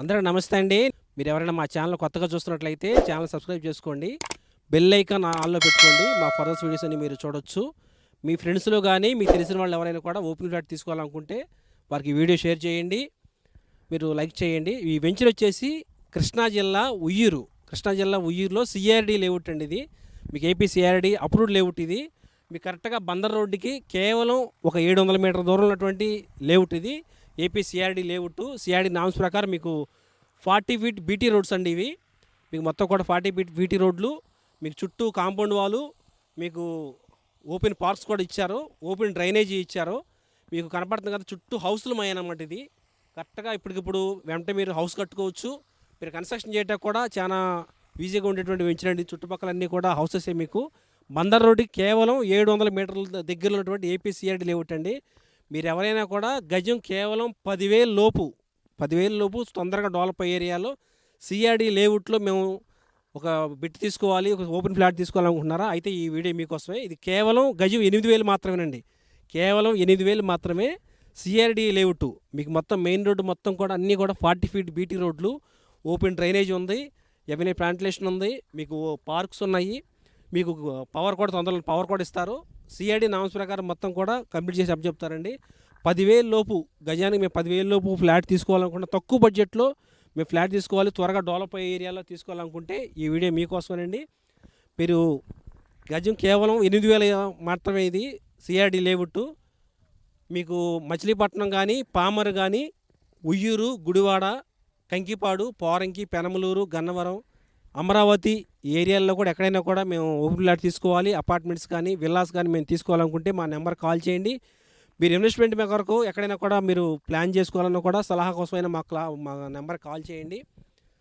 అందరూ నమస్తే అండి. మీరు ఎవరైనా మా ఛానల్ కొత్తగా చూస్తున్నట్లయితే ఛానల్ సబ్స్క్రైబ్ చేసుకోండి. బెల్ ఐకాన్ ఆన్లో పెట్టుకోండి. మా ఫర్దర్స్ వీడియోస్ అని మీరు చూడొచ్చు. మీ ఫ్రెండ్స్లో కానీ మీకు తెలిసిన వాళ్ళు ఎవరైనా కూడా ఓపెన్ ఫ్లాట్ తీసుకోవాలనుకుంటే వారికి వీడియో షేర్ చేయండి. మీరు లైక్ చేయండి. ఈ వెంచర్ వచ్చేసి కృష్ణా జిల్లా ఉయ్యూరు. కృష్ణా జిల్లా ఉయ్యూరులో సిఆర్డి లేఅవుట్ అండి ఇది. మీకు ఏపీ సిఆర్డి అప్రూవ్డ్ లేఅవుట్ ఇది. మీకు కరెక్ట్గా బందర్ రోడ్డుకి కేవలం ఒక ఏడు వందల మీటర్ దూరం ఉన్నటువంటి లేఅవుట్ ఇది. AP CRD layout CRD norms ప్రకారం మీకు ఫార్టీ ఫీట్ బీటీ రోడ్స్ అండి ఇవి. మీకు మొత్తం కూడా ఫార్టీ ఫీట్ బీటీ రోడ్లు మీకు చుట్టూ కాంపౌండ్ వాళ్ళు మీకు ఓపెన్ పార్క్స్ కూడా ఇచ్చారు ఓపెన్ డ్రైనేజీ ఇచ్చారు. మీకు కనపడుతుంది కదా చుట్టూ హౌస్లు అన్నమాట ఇది. కరెక్ట్గా ఇప్పటికిప్పుడు వెంటనే మీరు హౌస్ కట్టుకోవచ్చు. మీరు కన్స్ట్రక్షన్ చేయడానికి కూడా చాలా ఈజీగా ఉండేటువంటి వెంచరండి చుట్టుపక్కల అన్నీ కూడా హౌసెస్ మీకు. బందర్ రోడ్డు కేవలం ఏడు వందల మీటర్ల దగ్గరలో ఉన్నటువంటి ఏపీసీఆర్డీ లేవుట్ అండి. మీరు ఎవరైనా కూడా గజం కేవలం పదివేల లోపు పదివేల లోపు తొందరగా డెవలప్ అయ్యే ఏరియాలో సిఆర్డీ లేఅవుట్లో మేము ఒక బిట్ తీసుకోవాలి ఒక ఓపెన్ ఫ్లాట్ తీసుకోవాలనుకుంటున్నారా? అయితే ఈ వీడియో మీకోసమే. ఇది కేవలం గజం ఎనిమిది వేలు మాత్రమేనండి. కేవలం ఎనిమిది వేలు మాత్రమే సిఆర్డి లేఅవుట్. మీకు మొత్తం మెయిన్ రోడ్డు మొత్తం కూడా అన్నీ కూడా ఫార్టీ ఫీట్ బీటీ రోడ్లు ఓపెన్ డ్రైనేజ్ ఉంది ఎవెనీ ప్లాంటిలేషన్ ఉంది మీకు పార్క్స్ ఉన్నాయి మీకు పవర్ కూడా తొందరలో పవర్ కూడా ఇస్తారు. సిఐడి నామ్స్ ప్రకారం మొత్తం కూడా కంప్లీట్ చేసి అప్పచెప్తారండి పదివేల లోపు గజానికి మేము పదివేల లోపు ఫ్లాట్ తీసుకోవాలనుకుంటే తక్కువ బడ్జెట్లో మేము ఫ్లాట్ తీసుకోవాలి త్వరగా డెవలప్ అయ్యే ఏరియాలో తీసుకోవాలనుకుంటే ఈ వీడియో మీకోసమేనండి. మీరు గజం కేవలం ఎనిమిది వేల మాత్రమే ఇది సిఆర్డి లేవుట్టు. మీకు మచిలీపట్నం కానీ పామర్ కానీ ఉయ్యూరు గుడివాడ కంకిపాడు పోరంకి పెనమలూరు గన్నవరం అమరావతి ఏరియాల్లో కూడా ఎక్కడైనా కూడా మేము ఓపెన్ ఫ్లాట్ తీసుకోవాలి అపార్ట్మెంట్స్ కానీ విల్లాస్ కానీ మేము తీసుకోవాలనుకుంటే మా నెంబర్ కాల్ చేయండి. మీరు ఇన్వెస్ట్మెంట్ మీ కొరకు ఎక్కడైనా కూడా మీరు ప్లాన్ చేసుకోవాలన్నా కూడా సలహా కోసమైనా మా క్లా మా నెంబర్ కాల్ చేయండి.